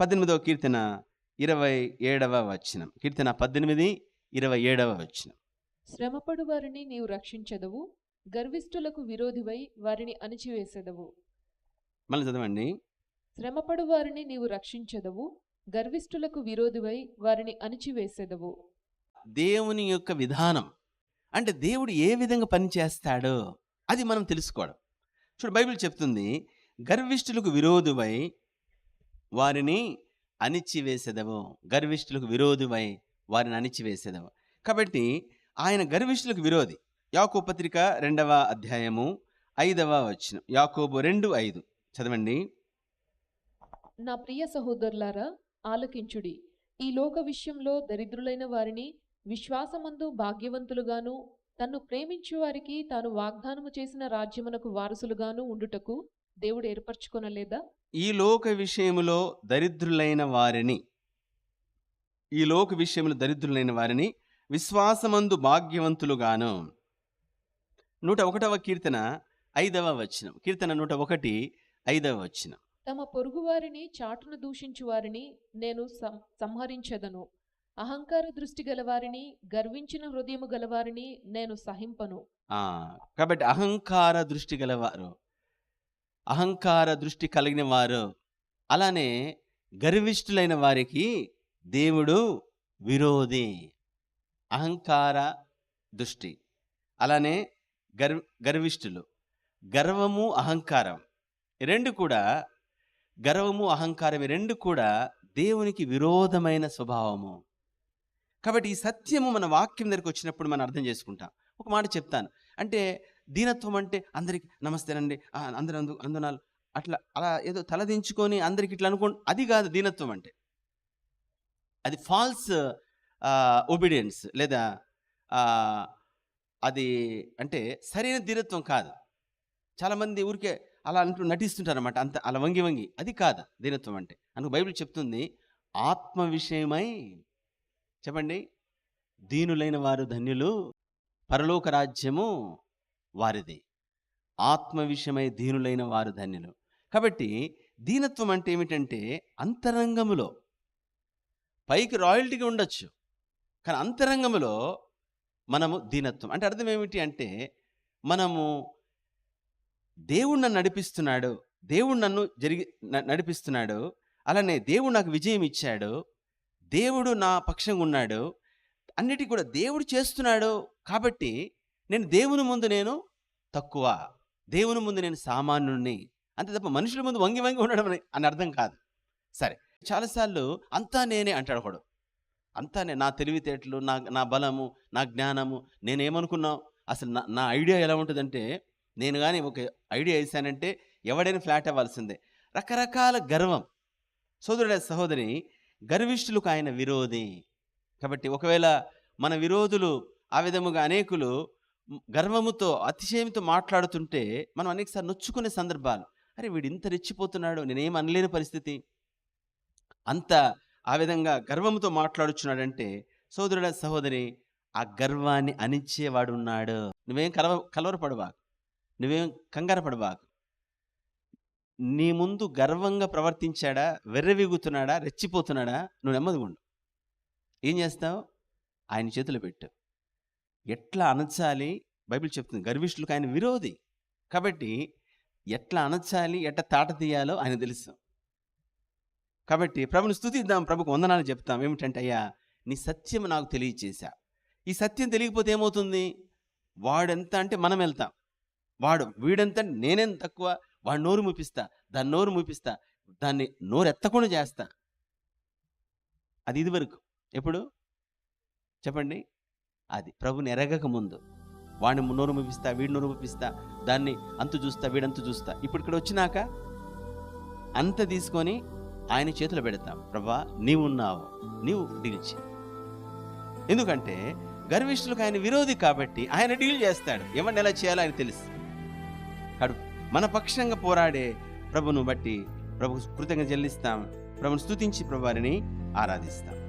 పద్దెనిమిదవ కీర్తన ఇరవై ఏడవ వచనం. కీర్తన పద్దెనిమిది ఇరవై ఏడవ వచనం. శ్రమపడు వారిని నీవు రక్షించదవు గర్విష్ఠులకు విరోధివై వారిని అణిచివేసెదవు. మళ్ళీ చదవండి. శ్రమపడు వారిని నీవు రక్షించదవు గర్విష్ఠులకు విరోధివై వారిని అణిచివేసెదవు. దేవుని యొక్క విధానం. అంటే దేవుడు ఏ విధంగా పనిచేస్తాడో అది మనం తెలుసుకోవడం. చూడు బైబిల్ చెప్తుంది గర్విష్ఠులకు విరోధువై వారిని అణిచివేసేదవు గర్విష్ఠులకు విరోధువై వారిని అణిచివేసేదవు కాబట్టి ఆయన గర్విష్ఠులకు విరోధి. యాకో పత్రిక రెండవ అధ్యాయము ఐదవ వచ్చిన యాకోబు రెండు ఐదు. చదవండి. నా ప్రియ సహోదరులారా ఆలకించుడి. ఈ లోక విషయంలో దరిద్రులైన వారిని విశ్వాసమందు భాగ్యవంతులుగాను తన్ను ప్రేమించు వారికి తాను వాగ్దానము చేసిన రాజ్యమునకు వారసులుగాను ఉండుటకు దేవుడు ఏర్పరచుకొనలేదా ఈ లోక విషయములో దరిద్రులైన వారిని ఈ లోక విషయములో దరిద్రులైన వారిని విశ్వాసమందు భాగ్యవంతులుగాను. నూట ఒకటవ కీర్తన ఐదవ వచనం. కీర్తన నూట ఒకటి ఐదవ వచనం. తమ పొరుగువారిని చాటున దూషించు వారిని నేను సంహరించదను. అహంకార దృష్టి గలవారిని గర్వించిన హృదయము గలవారిని నేను సహింపను. కాబట్టి అహంకార దృష్టి గలవారు అహంకార దృష్టి కలిగిన వారు. అలానే గర్విష్ఠులైన వారికి దేవుడు విరోధి. అహంకార దృష్టి. అలానే గర్వ గర్విష్ఠులు. గర్వము అహంకారం. రెండు కూడా గర్వము అహంకారం రెండు కూడా దేవునికి విరోధమైన స్వభావము. కాబట్టి ఈ సత్యము మన వాక్యం దగ్గరకు వచ్చినప్పుడు మనం అర్థం చేసుకుంటాం. ఒక మాట చెప్తాను. అంటే దీనత్వం అంటే అందరికి నమస్తేనండి అండి అందరూ అందు అందునాలు అట్లా అలా ఏదో తలదించుకొని అందరికి ఇట్లా అనుకో అది కాదు దీనత్వం అంటే. అది ఫాల్స్ ఒబీడియన్స్ లేదా అది అంటే సరైన దీనత్వం కాదు. చాలామంది ఊరికే అలా అంటూ నటిస్తుంటారు అనమాట అంత అలా వంగి వంగి. అది కాదు దీనత్వం అంటే. అందుకు బైబిల్ చెప్తుంది ఆత్మ విషయమై చెప్పండి దీనులైన వారు ధన్యులు పరలోక రాజ్యము వారిది. ఆత్మ విషయమై దీనులైన వారు ధన్యులు. కాబట్టి దీనత్వం అంటే ఏమిటంటే అంతరంగములో పైకి రాయల్టీగా ఉండొచ్చు. కానీ అంతరంగములో మనము దీనత్వం. అంటే అర్థం ఏమిటి అంటే మనము దేవుడు నన్ను నడిపిస్తున్నాడు దేవుడు నన్ను జరిగి న- నడిపిస్తున్నాడు అలానే దేవుడు నాకు విజయం ఇచ్చాడు దేవుడు నా పక్షంగా ఉన్నాడు అన్నిటి కూడా దేవుడు చేస్తున్నాడు కాబట్టి నేను దేవుని ముందు నేను తక్కువ దేవుని ముందు నేను సామాన్యుణ్ణి. అంతే తప్ప మనుషుల ముందు వంగి వంగి ఉండడం అని- అర్థం కాదు. సరే చాలాసార్లు అంతా నేనే అంటాడు ఒకడు అంతా నా తెలివితేటలు నా నా బలము నా జ్ఞానము నేనేమనుకున్నావు? అసలు నా నా ఐడియా ఎలా ఉంటుందంటే నేను కానీ ఒక ఐడియా వేసానంటే ఎవడైనా ఫ్లాట్ అవ్వాల్సిందే. రకరకాల గర్వం. సోదరుడ సహోదరి గర్విష్ఠులకు ఆయన విరోధి. కాబట్టి ఒకవేళ మన విరోధులు ఆ విధముగా అనేకులు గర్వముతో అతిశయంతో మాట్లాడుతుంటే మనం అనేకసారి నొచ్చుకునే సందర్భాలు. అరే వీడు ఇంత రెచ్చిపోతున్నాడు నేనేం అనలేని పరిస్థితి. అంత ఆ విధంగా గర్వముతో మాట్లాడుచున్నాడంటే సోదరుడ సహోదరి ఆ గర్వాన్ని అణించేవాడు ఉన్నాడు నువ్వేం కలవ కలవరపడవాకు నువ్వేం కంగారు పడవాకు నీ ముందు గర్వంగా ప్రవర్తించాడా వెర్రవిగుతున్నాడా రెచ్చిపోతున్నాడా నువ్వు నెమ్మదిగా ఉండు ఏం చేస్తావు? ఆయన చేతులు పెట్టు. ఎట్లా అనచాలి బైబిల్ చెప్తుంది గర్విష్ఠులకు ఆయన విరోధి. కాబట్టి ఎట్లా అనచాలి ఎట్లా తాట తీయాలో ఆయన తెలుసు. కాబట్టి ప్రభుని స్థుతిద్దాం ప్రభుకు వందనాలు చెప్తాం. ఏమిటంటే అయ్యా నీ సత్యం నాకు తెలియచేశా. ఈ సత్యం తెలియకపోతే ఏమవుతుంది? వాడెంత అంటే మనం వెళ్తాం. వాడు వీడెంత అంటే నేనేం తక్కువ? వాడు నోరు మూపిస్తా దాన్ని నోరు మూపిస్తా దాన్ని నోరు ఎత్తకుండా చేస్తా. అది ఇది వరకు. ఎప్పుడు? చెప్పండి. అది. ప్రభుని ఎరగక ముందు. వాడిని నోరు ముప్పిస్తా వీడి నోరు దాన్ని అంతు చూస్తా వీడంతు చూస్తా. ఇప్పుడు ఇక్కడ వచ్చినాక అంత తీసుకొని ఆయన చేతులు పెడతాం. ప్రభా నీవు ఉన్నావు నీవు డీల్ చే ఎందుకంటే గర్విష్ఠులకు ఆయన విరోధి కాబట్టి ఆయన డీల్ చేస్తాడు. ఎవరిని ఎలా చేయాలో ఆయన తెలుసు. కాడు మన పక్షంగా పోరాడే ప్రభును బట్టి ప్రభు కృతజ్ఞత చెల్లిస్తాం. ప్రభుని స్తుతించి ప్రభువారిని ఆరాధిస్తాం.